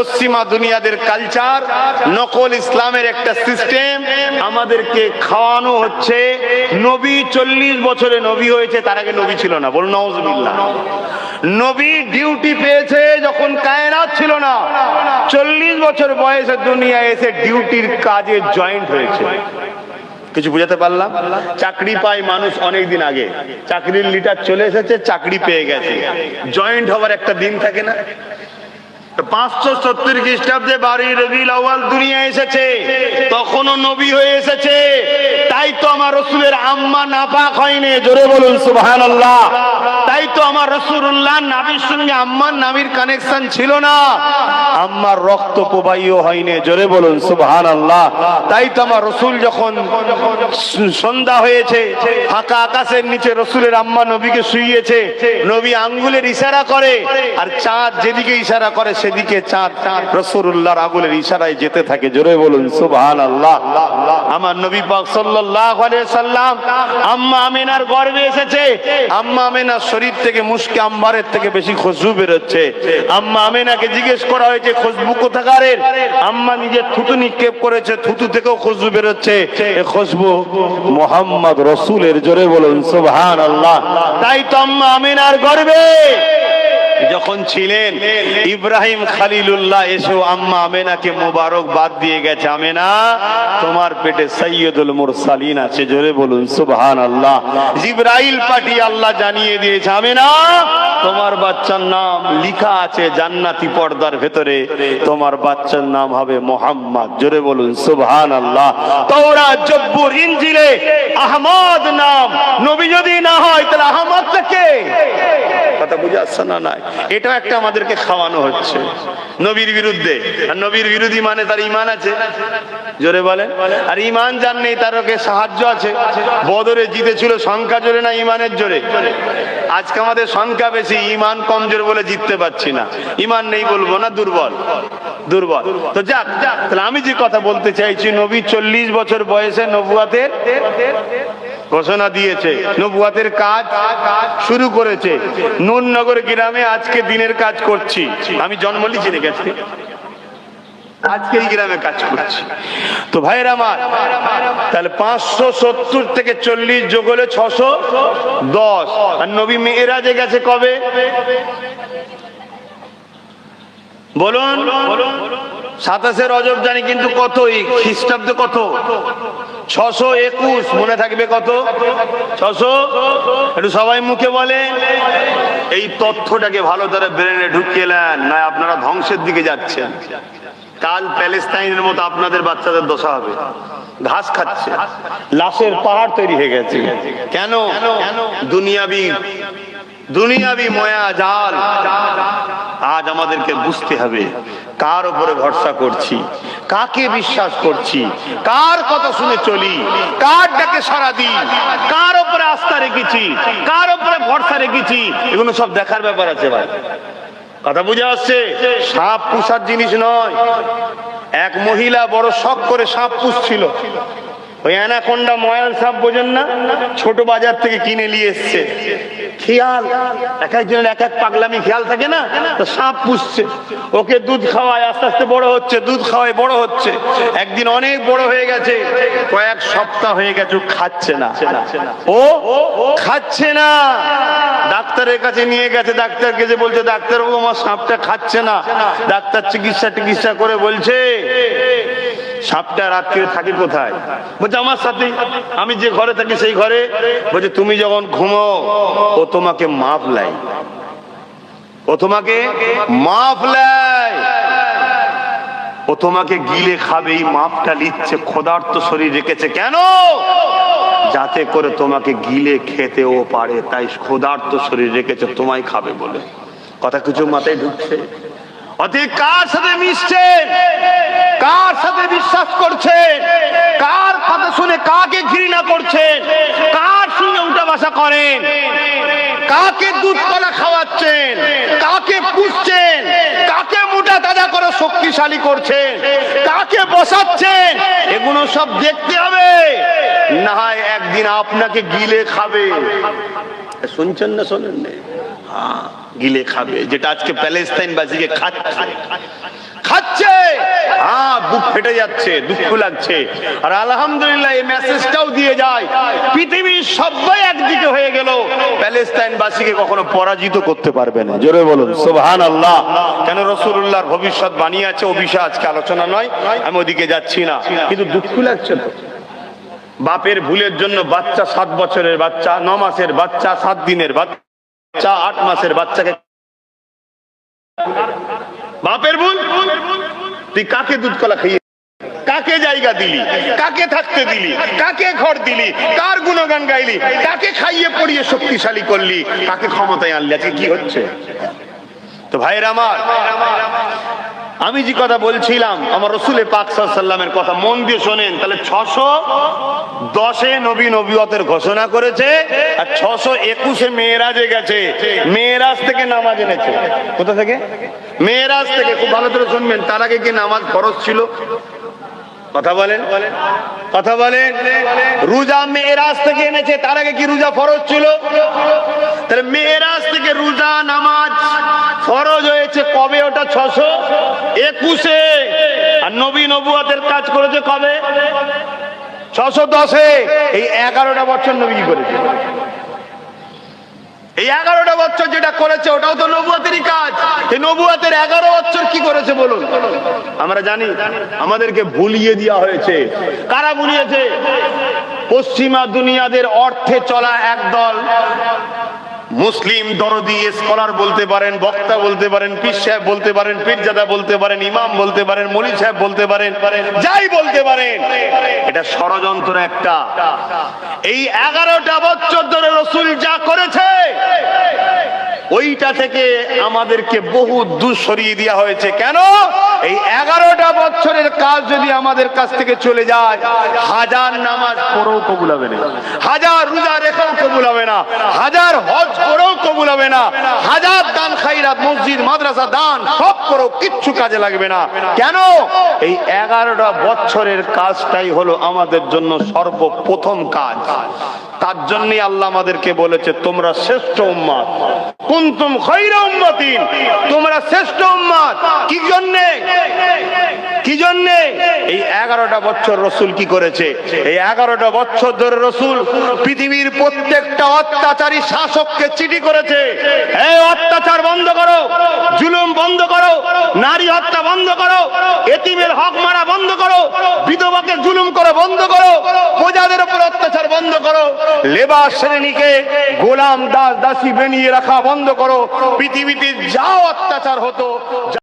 পশ্চিমা দুনিয়াদের কালচার নকল ইসলামের একটা সিস্টেম আমাদেরকে খাওয়ানো হচ্ছে। নবী চল্লিশ বছরে নবী হয়েছে, তার আগে নবী ছিল না, বলুন নবী ডিউটি পেয়েছে যখন কায়নাত ছিল না। চল্লিশ বছর বয়সে দুনিয়া এসে ডিউটির কাজে জয়েন্ট হয়েছে। কিছু বুঝাতে পারলাম? চাকরি পায় মানুষ অনেক দিন আগে। চাকরির লিটার চলে এসেছে, চাকরি পেয়ে গেছে। জয়েন্ট হওয়ার একটা দিন থাকে না? পাঁচশো সত্তর খ্রিস্টাব্দে দুনিয়া আম্মা আম্মার কানেকশন ছিল না। আম্মার রক্ত প্রবাহীও হয়নি, জোরে বলুন সুবহান আল্লাহ তাই তো আমার রসুল যখন সন্ধ্যা হয়েছে, ফাঁকা আকাশের নিচে রসুলের আম্মা নবীকে শুইয়েছে, নবী আঙ্গুলের ইশারা করে, আর চাঁদ যেদিকে ইশারা করে সেদিকে চাঁদ, রসুল্লাহর আঙ্গুলের ইশারায় যেতে থাকে। জোরে বলুন সুবহান আল্লাহ আমার নবী পাক সাল্লাম, আম্মা আমিনার গর্ভে এসেছে। আম্মা আমিনার শরীর থেকে মুশকে আম্বারের থেকে বেশি খুশবু বেরোচ্ছে। আম্মা আমিনাকে জিজ্ঞেস করা হয়েছে খুশবু কোথাকারের? আম্মা নিজের থুতু নিক্ষেপ করেছে, থুতু থেকেও খুশবু বেরোচ্ছে। এ খুশবু মোহাম্মদ রসুলের, জোরে বলুন সুবহান আল্লাহ তাই তো আম্মা আমিনার গর্ভে যখন ছিলেন, ইব্রাহিম খালিলুল্লাহ এসেও আম্মা আমেনাকে মোবারক বাদ দিয়ে গেছে, আমেনা, তোমার পেটে সৈয়দুল মুরসালিন আছে, জোরে বলুন সুবহান আল্লাহ জিব্রাইল পাটি আল্লাহ জানিয়ে দিয়েছে, আমেনা, তোমার বাচ্চার নাম লিখা আছে জান্নাতি পর্দার ভেতরে, তোমার বাচ্চার নাম হবে মোহাম্মদ, জোরে বলুন সুবহান আল্লাহ তোরা জব্বুর ইঞ্জিলে আহমদ নাম, নবী যদি না হয়, তাহলে আহমদ থেকে কথা বুঝে আসছে না নাই? এটা একটা আমাদেরকে খাওয়ানো হচ্ছে। নবীর বিরুদ্ধে। আর নবীর বিরোধী মানে তার ইমান আছে। জোরে বলেন। আর ইমান যার নেই, তার ওকে সাহায্য আছে। বদরে জিতেছিল সংখ্যা জোরে না ইমানের জোরে? আজকে আমাদের সংখ্যা বেশি ইমান কমজোর বলে জিততে পারছি না। ইমান নেই বলব না, দুর্বল। দুর্বল। তো যাক, তাহলে আমি যে কথা বলতে চাইছি, নবী চল্লিশ বছর বয়সে নবুয়াতের ঘোষণা দিয়েছে। নবুয়াতের কাজ শুরু করেছে। নুরনগর গ্রামে আজকে দিনের কাজ করছি। আমি জন্ম লিখে রেখেছি। আজকে এই গ্রামে কাজ করছি। তো ভাইয়ের আমার, তাহলে পাঁচশো সত্তর থেকে চল্লিশ ছশো দশ। আর নবী মেয়েরাজে গেছে কবে? বলুন। সাতাশে রজব জানি কিন্তু কত এই খ্রিস্টাব্দ কত? ছশো একুশ। মনে থাকবে কত? ছশো? একটু সবাই মুখে বলে। এই তথ্যটাকে ভালো করে ব্রেনে ঢুকিয়েলেন না আপনারা ধ্বংসের দিকে যাচ্ছেন। কাল প্যালেস্তাইনের মতো আপনাদের বাচ্চাদের দশা হবে। ঘাস খাচ্ছে। লাশের পাহাড় তৈরি হয়ে গেছে। কেন? দুনিয়াবি দুনিয়াবি ময়া জাল। আজ আমাদেরকে বুঝতে হবে কার উপরে ভরসা করছি, কাকে বিশ্বাস করছি, কার কথা শুনে চলি, কার ডাকে সারা দিই, কার উপরে আস্থা রেখেছি, কার উপরে ভরসা রেখেছি, এগুলো সব দেখার ব্যাপার আছে ভাই। কথা বুঝে আসছে? সাপ পুষার জিনিস নয়। এক মহিলা বড় শখ করে সাপ পুষছিল। ওই অ্যানাকোন্ডা ময়াল সাপ বোঝেন না? ছোট বাজার থেকে কিনে নিয়ে এসছে। খেয়াল, এক একজনের এক এক পাগলামি খেয়াল থাকে না? তো সাপ পুষছে। ওকে দুধ খাওয়ায়, আস্তে আস্তে বড় হচ্ছে, দুধ খাওয়ায় বড় হচ্ছে। একদিন অনেক বড় হয়ে গেছে। কয়েক সপ্তাহ হয়ে গেছে খাচ্ছে না। ও খাচ্ছে না। ডাক্তারের কাছে নিয়ে গেছে, ডাক্তারকে যে বলছে ডাক্তার ও আমার সাপটা খাচ্ছে না। ডাক্তার চিকিৎসা টিকিৎসা করে বলছে সাপটা রাত্রে থাকে কোথায়? বলছে, আমার সাথে, আমি যে ঘরে থাকি সেই ঘরে। বলছে, তুমি যখন ঘুমো ও তোমাকে মাপ লাই। ও তোমাকে মাপ লাই। ও তোমাকে গিলে খাবে, এই মাপটা নিচ্ছে, ক্ষুধার্ত শরীর রেখেছে। কেন? যাতে করে তোমাকে গিলে খেতে ও পারে, তাই ক্ষুধার্ত শরীর রেখেছে, তোমায় খাবে বলে। কথা কিছু মাথায় ঢুকছে। অতি কার সাথে মিশছেন? কার সাথে বিশ্বাস করছে? কার কথা শুনে কাকে ঘৃণা করছেন কার সঙ্গে উঠা বাসা করেন? কাকে দুধ কলা খাওয়াচ্ছেন? কাকে পুষছেন? কাকে মোটা তাজা করে শক্তিশালী করছেন? কাকে বসাচ্ছেন? এগুলো সব দেখতে হবে। না হয় একদিন আপনাকে গিলে খাবে। শুনছেন না শোনেন না? হ্যাঁ, গিলে খাবে। যেটা আজকে প্যালেস্তাইন বাসীকে খাচ্ছে বুক ফেটে যাচ্ছে, দুঃখ লাগছে। আর আলহামদুলিল্লাহ এই মেসেজটাও দিয়ে যায়। পৃথিবীর সবাই একদিকে হয়ে গেল। প্যালেস্তাইন বাসীকে কখনো পরাজিত করতে পারবে না। জোরে বলুন সুবহান আল্লাহ কেন রসুল্লাহর ভবিষ্যৎ বানিয়ে আছে ও বিষয়ে আজকে আলোচনা নয়, আমি ওদিকে যাচ্ছি না। কিন্তু দুঃখ লাগছে তো। বাপের ভুলের জন্য বাচ্চা সাত বছরের বাচ্চা, ন মাসের বাচ্চা, সাত দিনের বাচ্চা, আট মাসের বাচ্চাকে বাপের ভুল তুই কাকে দুধ কলা খাইয়ে কাকে জায়গা দিলি? কাকে থাকতে দিলি? কাকে ঘর দিলি? কার গুণগান গাইলি? কাকে খাইয়ে পড়িয়ে শক্তিশালী করলি? কাকে ক্ষমতায় আনলি? আজকে কি হচ্ছে? তো ভাইয়ের আমার আমি যে কথা বলছিলাম, আমার রসুলের পাক সাল্লামের কথা, মন দিয়ে শোনেন, তাহলে ছশো দশে নবী নবীয়তের ঘোষণা করেছে আর ছশো একুশে মেয়েরাজে গেছে। মেয়েরাজ থেকে নামাজ এনেছে। কোথা থেকে? মেয়েরাজ থেকে, খুব ভালো করে শুনবেন, তার আগে কি নামাজ ফরজ ছিল? কথা বলেন। কথা বলেন। রোজা মেয়েরাজ থেকে এনেছে, তার আগে কি রোজা ফরজ ছিল? তাহলে মেয়েরাজ থেকে রোজা, নামাজ ফরজ হয়েছে, কবে ওটা ছশো? একুশে, আর নবী নবুয়াতের কাজ করেছে কবে? ছশো দশে। এই এগারোটা বছর নবী করেছে? এই এগারোটা বছর যেটা করেছে, ওটাও তো নবুয়াতেরই কাজ। এই নবুয়াতের এগারো বছর কি করেছে বলুন? আমরা জানি, আমাদেরকে ভুলিয়ে দেওয়া হয়েছে। কারা ভুলিয়েছে? পশ্চিমা দুনিয়াদের অর্থে চলা একদল মুসলিম দরদি স্কলার বলতে পারেন, বক্তা বলতে পারেন, পীর সাহেব বলতে পারেন, পীরজাদা বলতে পারেন, ইমাম বলতে পারেন মলি সাহেব বলতে পারেন, যাই বলতে পারেন। এটা ষড়যন্ত্র একটা। এই এগারোটা বছর ধরে রসুল যা করেছে ওইটা থেকে আমাদেরকে বহু দূর সরিয়ে দেওয়া হয়েছে। কেন? এই এগারোটা বছরের কাজ যদি আমাদের কাছ থেকে চলে যায়, হাজার নামাজ পড়েও কবুল হবে না। হাজার রোজা রেখেও কবুল হবে না। হাজার হজ করেও কবুল হবে না। হাজার দান খাইরাত মসজিদ, মাদ্রাসা, দান, সব করেও কিচ্ছু কাজে লাগবে না। কেন? এই এগারোটা বছরের কাজটাই হলো আমাদের জন্য সর্বপ্রথম কাজ। তার জন্যই আল্লাহ আমাদেরকে বলেছে, তোমরা শ্রেষ্ঠ উম্মাদ। কুন্তুম খৈর উম্মাতিন। তোমরা শ্রেষ্ঠ উম্মাদ। কি জন্যে? কি জন্যে? এই এগারোটা বছর রসুল কি করেছে? এই এগারোটা বছর ধরে রসুল পৃথিবীর প্রত্যেকটা অত্যাচারী শাসককে চিঠি করেছে। এই অত্যাচার বন্ধ করো, জুলুম বন্ধ করো, নারী হত্যা বন্ধ করো, এতিমের হক মারা বন্ধ করো, বিধবাকে জুলুম করো বন্ধ করো, প্রজাদের উপর অত্যাচার বন্ধ করো, লেবার শ্রেণীকে গোলাম দাস দাসী বেনিয়ে রাখা বন্ধ করো, পৃথিবীতে যা অত্যাচার হতো